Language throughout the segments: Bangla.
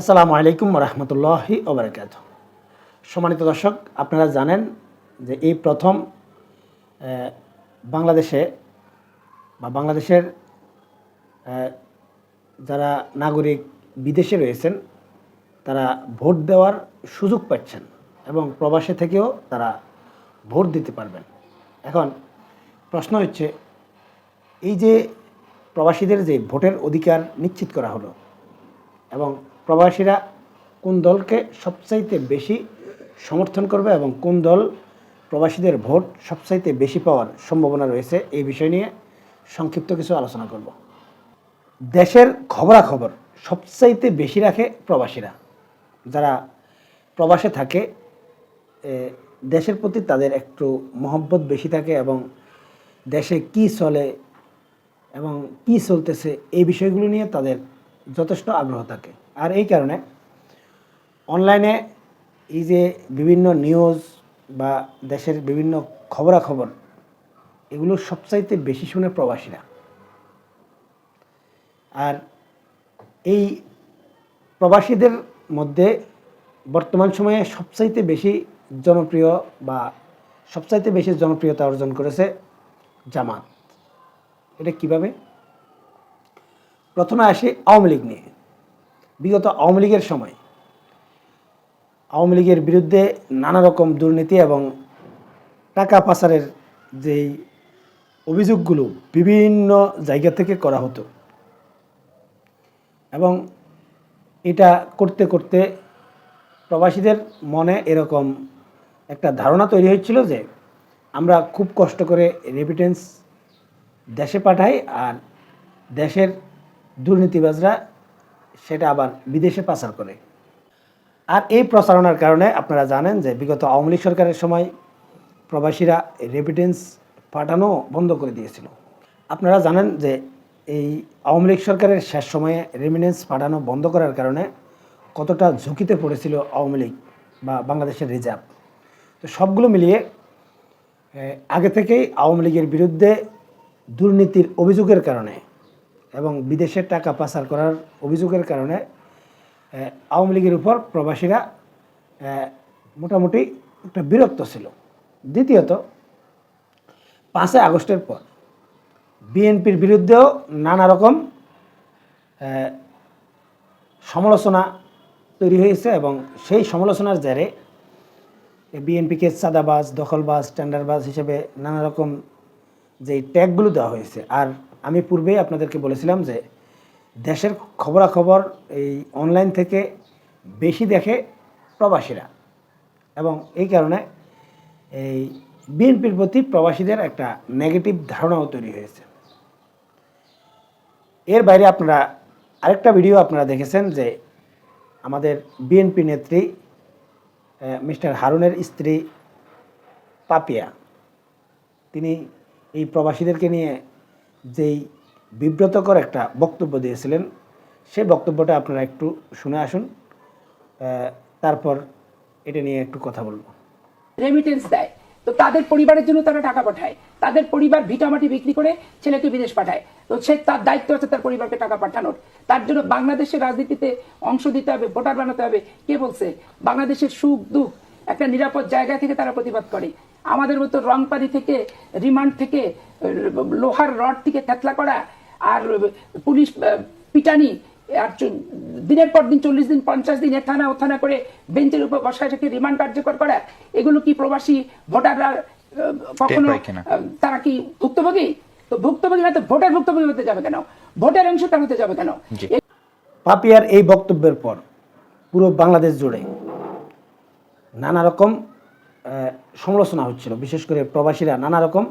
আসসালামু আলাইকুম রহমতুল্লাহি ওবরাকাত সম্মানিত দর্শক, আপনারা জানেন যে এই প্রথম বাংলাদেশে বা বাংলাদেশের যারা নাগরিক বিদেশে রয়েছেন, তারা ভোট দেওয়ার সুযোগ পাচ্ছেন এবং প্রবাসে থেকেও তারা ভোট দিতে পারবেন। এখন প্রশ্ন হচ্ছে, এই যে প্রবাসীদের যে ভোটের অধিকার নিশ্চিত করা হলো এবং প্রবাসীরা কোন দলকে সবচাইতে বেশি সমর্থন করবে এবং কোন দল প্রবাসীদের ভোট সবচাইতে বেশি পাওয়ার সম্ভাবনা রয়েছে, এই বিষয় নিয়ে সংক্ষিপ্ত কিছু আলোচনা করব। দেশের খবরাখবর সবচাইতে বেশি রাখে প্রবাসীরা। যারা প্রবাসে থাকে দেশের প্রতি তাদের একটু মহব্বত বেশি থাকে এবং দেশে কি চলে এবং কি চলতেছে, এই বিষয়গুলো নিয়ে তাদের যথেষ্ট আগ্রহ থাকে। আর এই কারণে অনলাইনে এই যে বিভিন্ন নিউজ বা দেশের বিভিন্ন খবরাখবর, এগুলো সবচাইতে বেশি শুনে প্রবাসীরা। আর এই প্রবাসীদের মধ্যে বর্তমান সময়ে সবচাইতে বেশি জনপ্রিয় বা সবচাইতে বেশি জনপ্রিয়তা অর্জন করেছে জামাত। এটা কীভাবে? প্রথমে আসি আওয়ামী লীগ নিয়ে। বিগত আওয়ামী লীগের সময়। আওয়ামী লীগের বিরুদ্ধে নানা রকম দুর্নীতি এবং টাকা পাচারের যেই অভিযোগগুলো বিভিন্ন জায়গা থেকে করা হতো। এবং এটা করতে করতে প্রবাসীদের মনে এরকম একটা ধারণা তৈরি হয়েছিল যে আমরা খুব কষ্ট করে রেমিটেন্স দেশে পাঠাই আর দেশের দুর্নীতিবাজরা সেটা আবার বিদেশে পাচার করে। আর এই প্রচারণার কারণে আপনারা জানেন যে বিগত আওয়ামী লীগ সরকারের সময় প্রবাসীরা রেমিটেন্স পাঠানো বন্ধ করে দিয়েছিল। আপনারা জানেন যে এই আওয়ামী লীগ সরকারের শেষ সময়ে রেমিটেন্স পাঠানো বন্ধ করার কারণে কতটা ঝুঁকিতে পড়েছিল আওয়ামী লীগ বা বাংলাদেশের রিজার্ভ। তো সবগুলো মিলিয়ে আগে থেকেই আওয়ামী লীগের বিরুদ্ধে দুর্নীতির অভিযোগের কারণে এবং বিদেশের টাকা পাচার করার অভিযোগের কারণে আওয়ামী লীগের উপর প্রবাসীরা মোটামুটি একটা বিরক্ত ছিল। দ্বিতীয়ত, পাঁচই আগস্টের পর বিএনপির বিরুদ্ধেও নানা রকম সমালোচনা তৈরি হয়েছে এবং সেই সমালোচনার জেরে বিএনপিকে চাঁদাবাজ, দখলবাজ, টেন্ডারবাজ হিসেবে নানা রকম যে ট্যাগগুলো দেওয়া হয়েছে, আর আমি পূর্বেই আপনাদেরকে বলেছিলাম যে দেশের খবরাখবর এই অনলাইন থেকে বেশি দেখে প্রবাসীরা। এবং এই কারণে এই বিএনপির প্রতি প্রবাসীদের একটা নেগেটিভ ধারণাও তৈরি হয়েছে। এর বাইরে আপনারা আরেকটা ভিডিও আপনারা দেখেছেন যে আমাদের বিএনপি নেত্রী মিস্টার হারুনের স্ত্রী পাপিয়া, তিনি এই প্রবাসীদেরকে নিয়ে যেই বিব্রতকর একটা বক্তব্য দিয়েছিলেন সেই বক্তব্যটা আপনারা একটু শুনে আসুন। তারপর এটা নিয়ে একটু কথা বলব। রেমিটেন্স দেয়। তো তাদের পরিবারের জন্য তারা টাকা পাঠায়। তাদের পরিবার ভিটামাটি বিক্রি করে ছেলেকে বিদেশ পাঠায়। তো সে তার দায়িত্ব আছে তার পরিবারকে টাকা পাঠানোর। তার জন্য বাংলাদেশের রাজনীতিতে অংশ দিতে হবে, ভোটার বানাতে হবে। কে বলছে? বাংলাদেশের সুখ, দুঃখ একটা নিরাপদ জায়গা থেকে তারা প্রতিবাদ করে। আমাদের মতো রংপানি থেকে, রিমান্ড থেকে লোহার রড থেকে থেতলা করা আর পুলিশ পিটানি আর দিনের পর দিন চল্লিশ দিন পঞ্চাশ দিন এ থানা ও করে বেঞ্চের উপর বসায় থেকে রিমান্ড কার্যকর করা। এগুলো কি প্রবাসী ভোটাররা কখনো তারা কি ভুক্তভোগী? তো ভুক্তভোগী না তো ভোটার ভুক্তভোগী হতে যাবে কেন? ভোটার অংশ তার হতে যাবে কেন? পাপিয়ার এই বক্তব্যের পর পুরো বাংলাদেশ জুড়ে নানা রকম আহ, সমালোচনা হচ্ছিল। বিশেষ করে প্রবাসীরা নানা রকম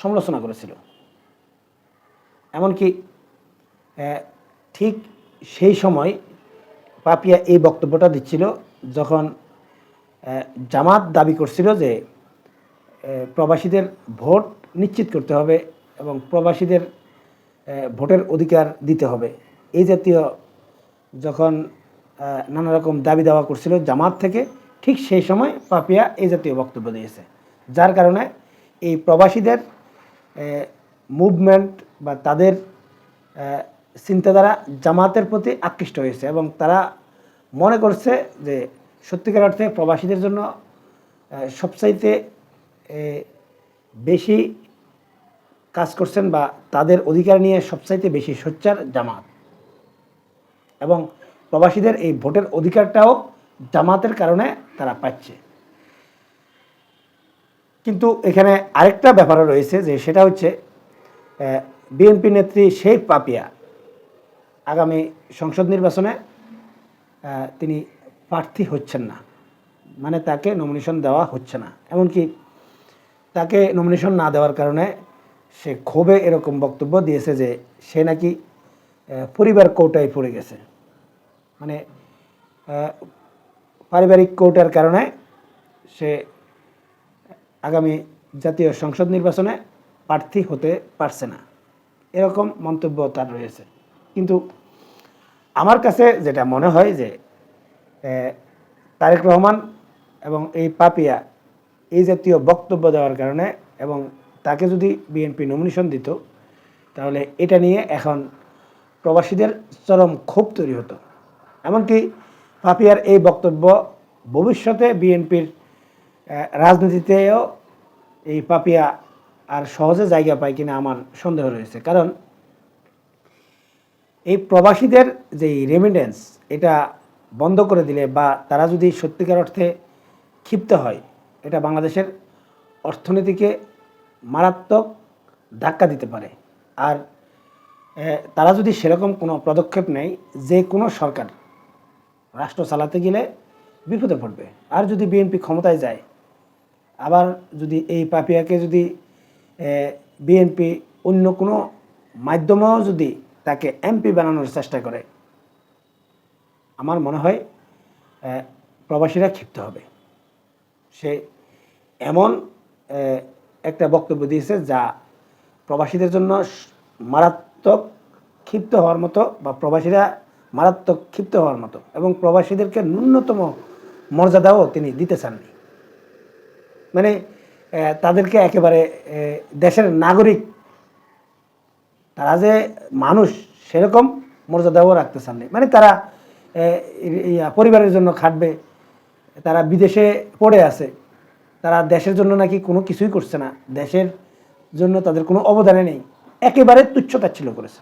সমালোচনা করেছিল। এমনকি ঠিক সেই সময় পাপিয়া এই বক্তব্যটা দিচ্ছিল যখন জামাত দাবি করছিল যে প্রবাসীদের ভোট নিশ্চিত করতে হবে এবং প্রবাসীদের ভোটের অধিকার দিতে হবে। এই জাতীয় যখন নানা রকম দাবি দাওয়া করছিল জামাত থেকে, ঠিক সেই সময় পাপিয়া এই জাতীয় বক্তব্য দিয়েছে। যার কারণে এই প্রবাসীদের মুভমেন্ট বা তাদের চিন্তাধারা জামাতের প্রতি আকৃষ্ট হয়েছে এবং তারা মনে করছে যে সত্যিকার অর্থে প্রবাসীদের জন্য সবচাইতে বেশি কাজ করছেন বা তাদের অধিকার নিয়ে সবচাইতে বেশি সোচ্চার জামাত। এবং প্রবাসীদের এই ভোটের অধিকারটাও জামাতের কারণে তারা পাচ্ছে। কিন্তু এখানে আরেকটা ব্যাপারও রয়েছে যে সেটা হচ্ছে বিএনপি নেত্রী শেখ পাপিয়া আগামী সংসদ নির্বাচনে তিনি প্রার্থী হচ্ছেন না। মানে তাকে নমিনেশন দেওয়া হচ্ছে না। এমনকি তাকে নমিনেশন না দেওয়ার কারণে সে ক্ষোভে এরকম বক্তব্য দিয়েছে যে সে নাকি পরিবার কোটায় পড়ে গেছে। মানে পারিবারিক কোটার কারণে সে আগামী জাতীয় সংসদ নির্বাচনে প্রার্থী হতে পারছে না। এরকম মন্তব্য তার রয়েছে। কিন্তু আমার কাছে যেটা মনে হয় যে তারেক রহমান এবং এই পাপিয়া এই জাতীয় বক্তব্য দেওয়ার কারণে এবং তাকে যদি বিএনপি নমিনেশন দিত, তাহলে এটা নিয়ে এখন প্রবাসীদের চরম ক্ষোভ তৈরি হতো। এমনকি পাপিয়ার এই বক্তব্য ভবিষ্যতে বিএনপির রাজনীতিতেও এই পাপিয়া আর সহজে জায়গা পায় কিনা আমার সন্দেহ রয়েছে। কারণ এই প্রবাসীদের যে রেমিডেন্স এটা বন্ধ করে দিলে বা তারা যদি সত্যিকার অর্থে ক্ষিপ্ত হয়, এটা বাংলাদেশের অর্থনীতিকে মারাত্মক ধাক্কা দিতে পারে। আর তারা যদি সেরকম কোনো পদক্ষেপ নেয়, যে কোনো সরকার রাষ্ট্র চালাতে গেলে বিপদে পড়বে। আর যদি বিএনপি ক্ষমতায় যায় আবার যদি এই পাপিয়াকে যদি বিএনপি অন্য কোনো মাধ্যমেও যদি তাকে এমপি বানানোর চেষ্টা করে, আমার মনে হয় প্রবাসীরা ক্ষিপ্ত হবে। সে এমন একটা বক্তব্য দিয়েছে যা প্রবাসীদের জন্য মারাত্মক ক্ষিপ্ত হওয়ার মতো বা প্রবাসীরা মারাত্মক ক্ষিপ্ত হওয়ার মতো এবং প্রবাসীদেরকে ন্যূনতম মর্যাদাও তিনি দিতে চাননি। মানে তাদেরকে একেবারে দেশের নাগরিক, তারা যে মানুষ সেরকম মর্যাদাও রাখতে চাননি। মানে তারা পরিবারের জন্য খাটবে, তারা বিদেশে পড়ে আছে, তারা দেশের জন্য নাকি কোনো কিছুই করছে না, দেশের জন্য তাদের কোনো অবদানে নেই, একেবারে তুচ্ছ তাচ্ছিল্য করেছে।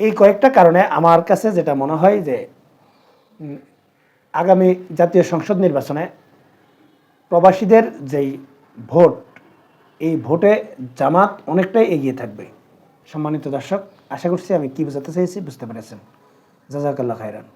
এই কয়েকটা কারণে আমার কাছে যেটা মনে হয় যে আগামী জাতীয় সংসদ নির্বাচনে প্রবাসীদের যেই ভোট, এই ভোটে জামাত অনেকটাই এগিয়ে থাকবে। সম্মানিত দর্শক, আশা করছি আমি কী বোঝাতে চাইছি বুঝতে পেরেছেন। জাজাকাল্লা খায়রান।